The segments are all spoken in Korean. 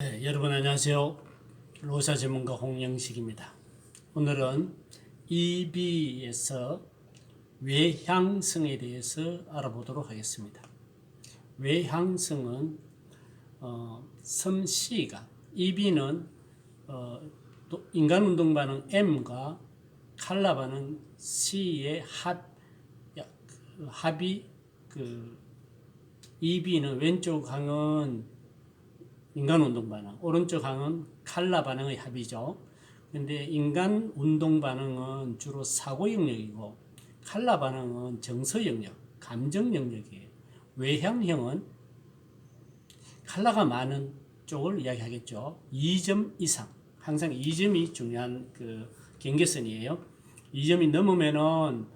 네, 여러분 안녕하세요. 로사 전문가 홍영식입니다. 오늘은 EB에서 외향성에 대해서 알아보도록 하겠습니다. 외향성은 어, 섬 C가 EB는 어, 또 인간 운동 반응 M과 칼라 반응 C의 합 야, 그 합이 그 EB는 왼쪽 항은 인간 운동 반응, 오른쪽 항은 칼라 반응의 합이죠. 근데 인간 운동 반응은 주로 사고 영역이고 칼라 반응은 정서 영역, 감정 영역이에요. 외향형은 칼라가 많은 쪽을 이야기하겠죠. 2점 이상. 항상 2점이 중요한 그 경계선이에요. 2점이 넘으면은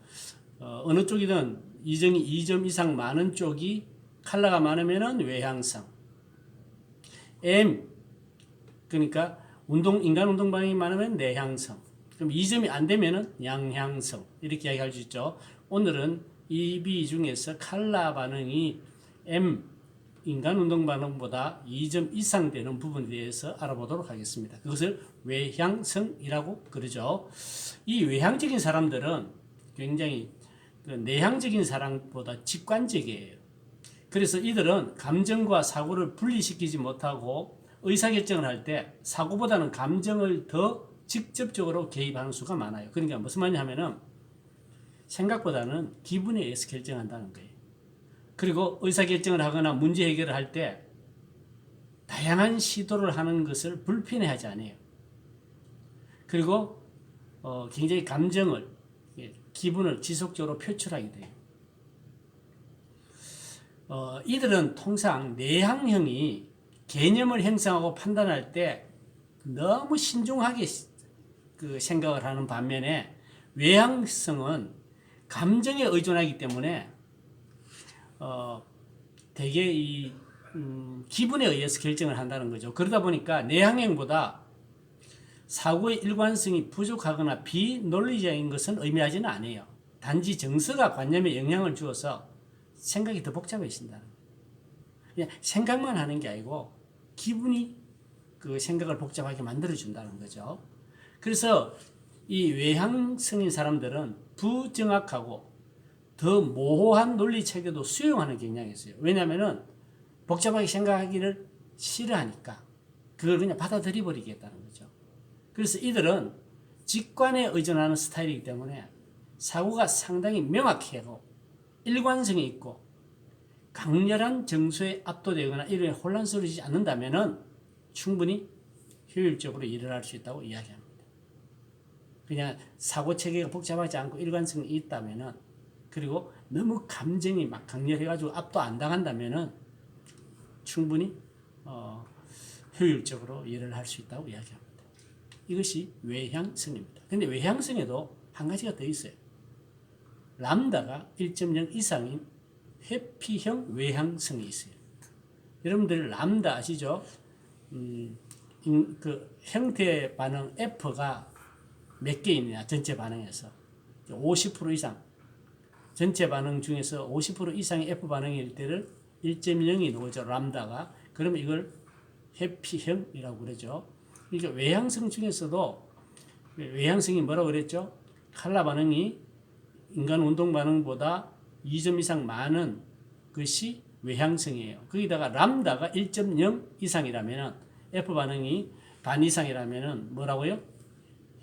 어, 어느 쪽이든 2점이 2점 이상 많은 쪽이 칼라가 많으면은 외향성. M 그러니까 운동 인간 운동 반응이 많으면 내향성. 그럼 2점이 안 되면은 양향성. 이렇게 이야기할 수 있죠. 오늘은 이 B 중에서 칼라 반응이 M 인간 운동 반응보다 2점 이상 되는 부분에 대해서 알아보도록 하겠습니다. 그것을 외향성이라고 그러죠. 이 외향적인 사람들은 굉장히 그 내향적인 사람보다 직관적이에요. 그래서 이들은 감정과 사고를 분리시키지 못하고 의사결정을 할 때 사고보다는 감정을 더 직접적으로 개입하는 수가 많아요. 그러니까 무슨 말이냐 하면은 생각보다는 기분에 의해서 결정한다는 거예요. 그리고 의사결정을 하거나 문제 해결을 할 때 다양한 시도를 하는 것을 불편해하지 않아요. 그리고 어, 굉장히 감정을 예, 기분을 지속적으로 표출하게 돼요. 어, 이들은 통상 내향형이 개념을 형성하고 판단할 때 너무 신중하게 그 생각을 하는 반면에 외향성은 감정에 의존하기 때문에 어, 대개 이 음, 기분에 의해서 결정을 한다는 거죠. 그러다 보니까 내향형보다 사고의 일관성이 부족하거나 비논리적인 것은 의미하지는 않아요. 단지 정서가 관념에 영향을 주어서 생각이 더 복잡해진다는 거예요. 생각만 하는 게 아니고 기분이 그 생각을 복잡하게 만들어준다는 거죠. 그래서 이 외향성인 사람들은 부정확하고 더 모호한 논리 체계도 수용하는 경향이 있어요. 왜냐하면은 복잡하게 생각하기를 싫어하니까 그걸 그냥 받아들여 버리겠다는 거죠. 그래서 이들은 직관에 의존하는 스타일이기 때문에 사고가 상당히 명확하고 일관성이 있고 강렬한 정서에 압도되거나 이런 혼란스러워지지 않는다면은 충분히 효율적으로 일을 할 수 있다고 이야기합니다. 그냥 사고 체계가 복잡하지 않고 일관성이 있다면은 그리고 너무 감정이 막 강렬해가지고 압도 안 당한다면은 충분히 어, 효율적으로 일을 할 수 있다고 이야기합니다. 이것이 외향성입니다. 근데 외향성에도 한 가지가 더 있어요. 람다가 1.0 이상인 회피형 외향성이 있어요. 여러분들 람다 아시죠? 음, 인, 그 형태 반응 F가 몇 개 있느냐 전체 반응에서 50% 이상 전체 반응 중에서 50% 이상의 F 반응일 때를 1.0이 나오죠 람다가 그러면 이걸 회피형이라고 그러죠. 그러니까 외향성 중에서도 외향성이 뭐라고 그랬죠? 칼라 반응이 인간 운동 반응보다 2점 이상 많은 것이 외향성이에요. 거기다가 람다가 1.0 이상이라면 F 반응이 반 이상이라면 뭐라고요?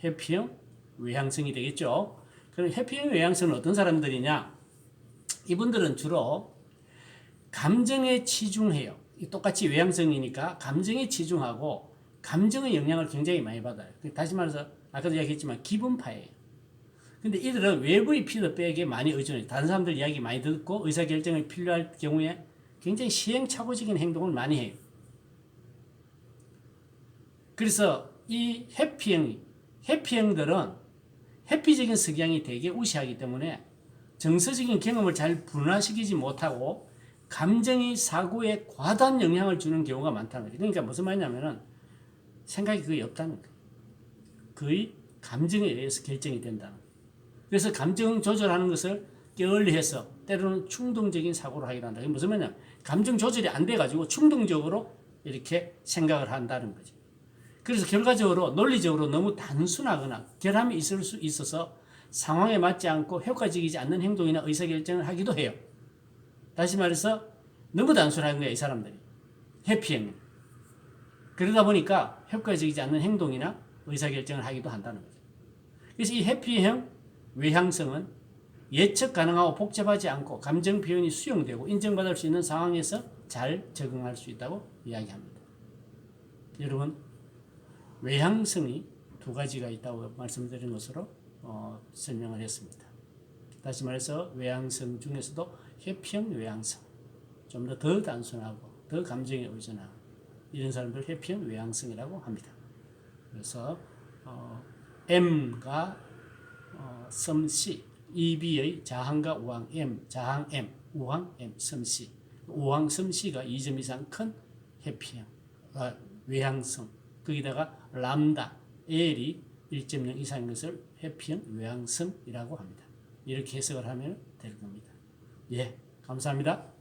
해피형 외향성이 되겠죠. 그럼 해피형 외향성은 어떤 사람들이냐? 이분들은 주로 감정에 치중해요. 똑같이 외향성이니까 감정에 치중하고 감정의 영향을 굉장히 많이 받아요. 다시 말해서 아까도 이야기했지만 기분파예요. 근데 이들은 외부의 피드백에 많이 의존해요. 다른 사람들 이야기 많이 듣고 의사결정이 필요할 경우에 굉장히 시행착오적인 행동을 많이 해요. 그래서 이 해피형, 해피형들은 해피적인 성향이 되게 우시하기 때문에 정서적인 경험을 잘 분화시키지 못하고 감정이 사고에 과다한 영향을 주는 경우가 많다는 거죠. 그러니까 무슨 말이냐면은 생각이 거의 없다는 거예요. 거의 감정에 의해서 결정이 된다는 거예요. 그래서 감정 조절하는 것을 게을리해서 때로는 충동적인 사고를 하기도 한다. 이게 무슨 말이냐? 감정 조절이 안 돼가지고 충동적으로 이렇게 생각을 한다는 거죠. 그래서 결과적으로 논리적으로 너무 단순하거나 결함이 있을 수 있어서 상황에 맞지 않고 효과적이지 않는 행동이나 의사결정을 하기도 해요. 다시 말해서 너무 단순한 거야 이 사람들이 해피행. 그러다 보니까 효과적이지 않는 행동이나 의사결정을 하기도 한다는 거죠. 그래서 이 해피형 외향성은 예측 가능하고 복잡하지 않고 감정 표현이 수용되고 인정받을 수 있는 상황에서 잘 적응할 수 있다고 이야기합니다. 여러분 외향성이 두 가지가 있다고 말씀드린 것으로 어, 설명을 했습니다. 다시 말해서 외향성 중에서도 해피형 외향성 좀 더 더 단순하고 더 감정에 의존하고 이런 사람들 해피형 외향성이라고 합니다. 그래서 어, M과 어, 섬 C, EB의 자항과 우항 M, 자항 M, 우항 M, 섬 C. 우항 섬 C가 2점 이상 큰 해피형, 아, 외향성. 거기다가 람다 L이 1.0 이상인 것을 해피형 외향성이라고 합니다. 이렇게 해석을 하면 될 겁니다. 예, 감사합니다.